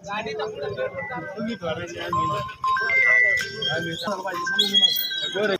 Gadi itu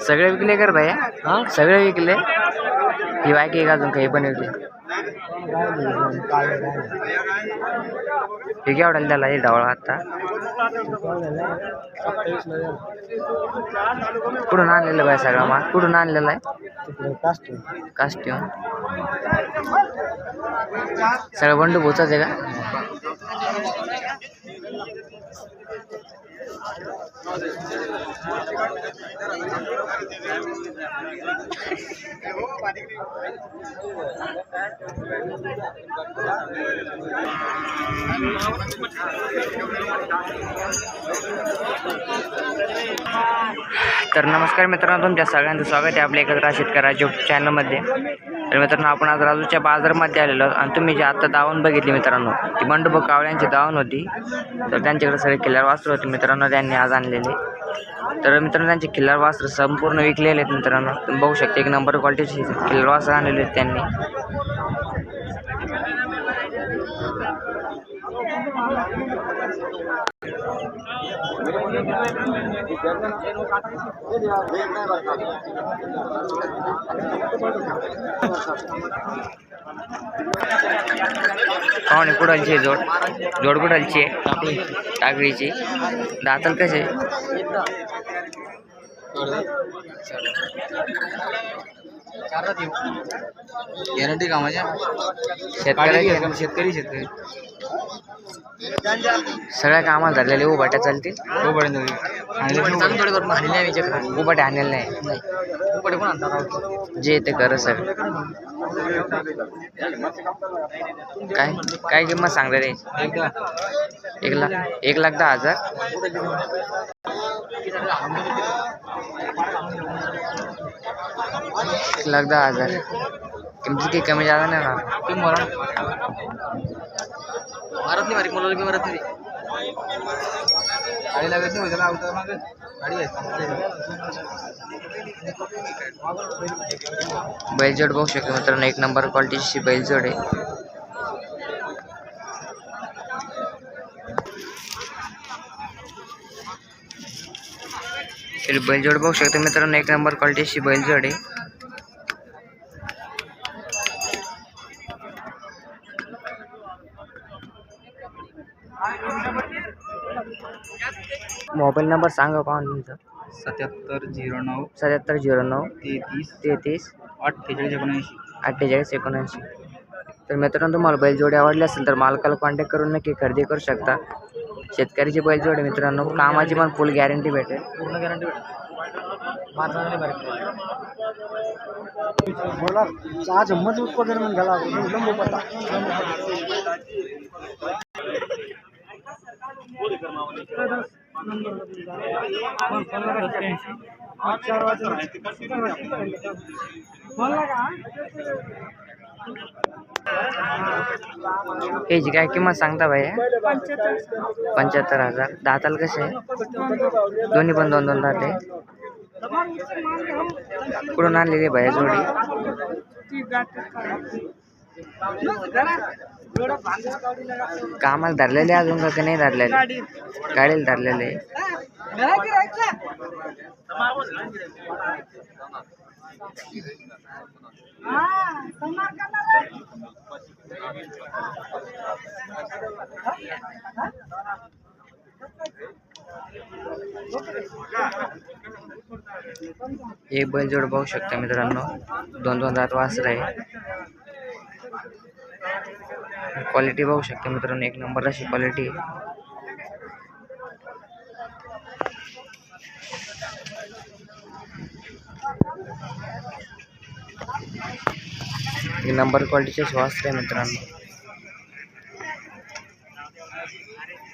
सगळे विकले कर भाई हा? सगळे विकले? ही बाकी अजून काही पण विकले. हे केवढ्याला त्याला हे ढवळा आता. कुठून आणलेलं बाय सगळा माल? कुठून आणलेला आहे? कास्ट्यूम सगळं बंडू पोचाच आहे का? तर नमस्कार मित्रांनो तुमच्या सगळ्यांचं स्वागत आहे आपल्या एकत्र शेतकऱ्या जो चॅनलमध्ये तर मित्रांनो आपण आज राजूच्या बाजारमध्ये आलेलो आहोत आणि तुम्ही जी आता दावण बघितली मित्रांनो ती बंडूबा कावळ्यांची दावण होती. तर त्यांच्याकडे सगळे किल्लार वासरू होते मित्रांनो त्यांनी आज आणलेले. तर मित्रांनो त्यांचे किल्लार वासरू संपूर्ण विकलेले आहेत मित्रांनो. तुम्ही बघू शकता एक नंबर क्वालिटीचे किल्लार वासरू आणलेले आहेत त्यांनी. पाहुणे कुडालची आहे जोड। जोड कुडालची आहे टाकळीची दातल कसे? गॅरंटी कामाच्या शेतकऱ्याचे शेतकरी शेतकरी। सगळ्या कामाला धरलेले उभाट्या चालतील. उभाट्या आणलेले नाही. जे ते कर सर. काय? काय किंमत सांगता रे एक लाख एक लाख दहा हजार. एक लाख दहा हजार. किमती काही कमी जादा नाही ना मारत नाही मारी मुलाला बी मारत नाही गाडी लागत नाही त्याला अवतार माग. गाडी बैलजोड बघू शकतो मित्रांनो एक नंबर क्वालिटीची बैलजोड आहे. बैलजोड बघू शकतो मित्रांनो एक नंबर क्वालिटीची बैलजोड आहे. मोबाईल नंबर सांगा पाहून तुमचा? सत्याहत्तर झिरो नऊ सत्याहत्तर झिरो नऊ तेहतीस तेहतीस अठ्ठेचाळीस एकोणऐंशी. अठ्ठेचाळीस एकोणऐंशी. तर मित्रांनो तुम्हाला बैलजोडी आवडली असेल तर मालकाला कॉन्टॅक्ट करून नक्की खरेदी करू शकता. शेतकऱ्याची बैलजोडी मित्रांनो कामाची पण फुल गॅरंटी भेटेल. पूर्ण गॅरंटी बोला आज पडले म्हणून याची काय किंमत सांगता भाई पंच्याहत्तर हजार. दाताल कसे दोन्ही पण दोन दोन दाते. कुठून आणलेली भाई जोडी? कामाला धरलेले अजून का नाही धरलेले? गाडीला धरलेले. एक बैलजोड बघू शकता मित्रांनो. दोन दोन दात वासर. आहे क्वालिटी बघू शकता मित्रांनो एक नंबर अशी क्वालिटी. एक नंबर क्वालिटीचे श्वास आहे मित्रांनो.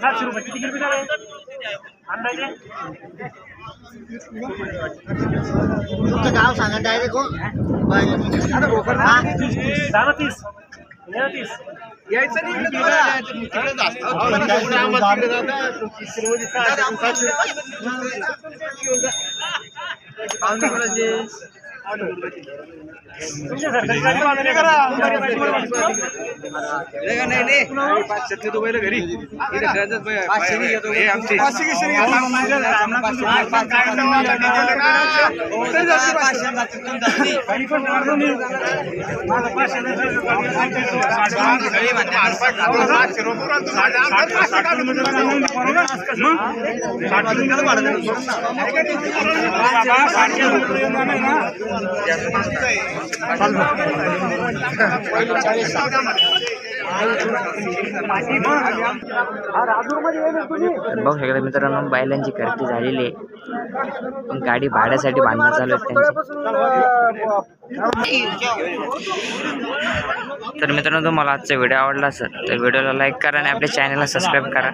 सातशे रुपये. किती किलोमीटर आहे? अंदाजे? तुमचं गाव सांगा डायरेक्ट हो. झालं तीस. गेलं तीस. तुमच्यासारखं गाडी बांधून करा. पाचशेतले तू बैल घरी इथे गरजच बैल- हे आमचे गाडी पण काढून येऊ. माझं पाचशे साठ बघू शकता मित्रांनो बैलांची खरेदी झालेली आहे. पण गाडी भाड्यासाठी बांधणं चालू आहेत त्यांची. तर मित्रांनो तुम्हाला आजचा व्हिडिओ आवडला असेल तर व्हिडिओला लाईक करा आणि आपल्या चॅनलला सबस्क्राईब करा.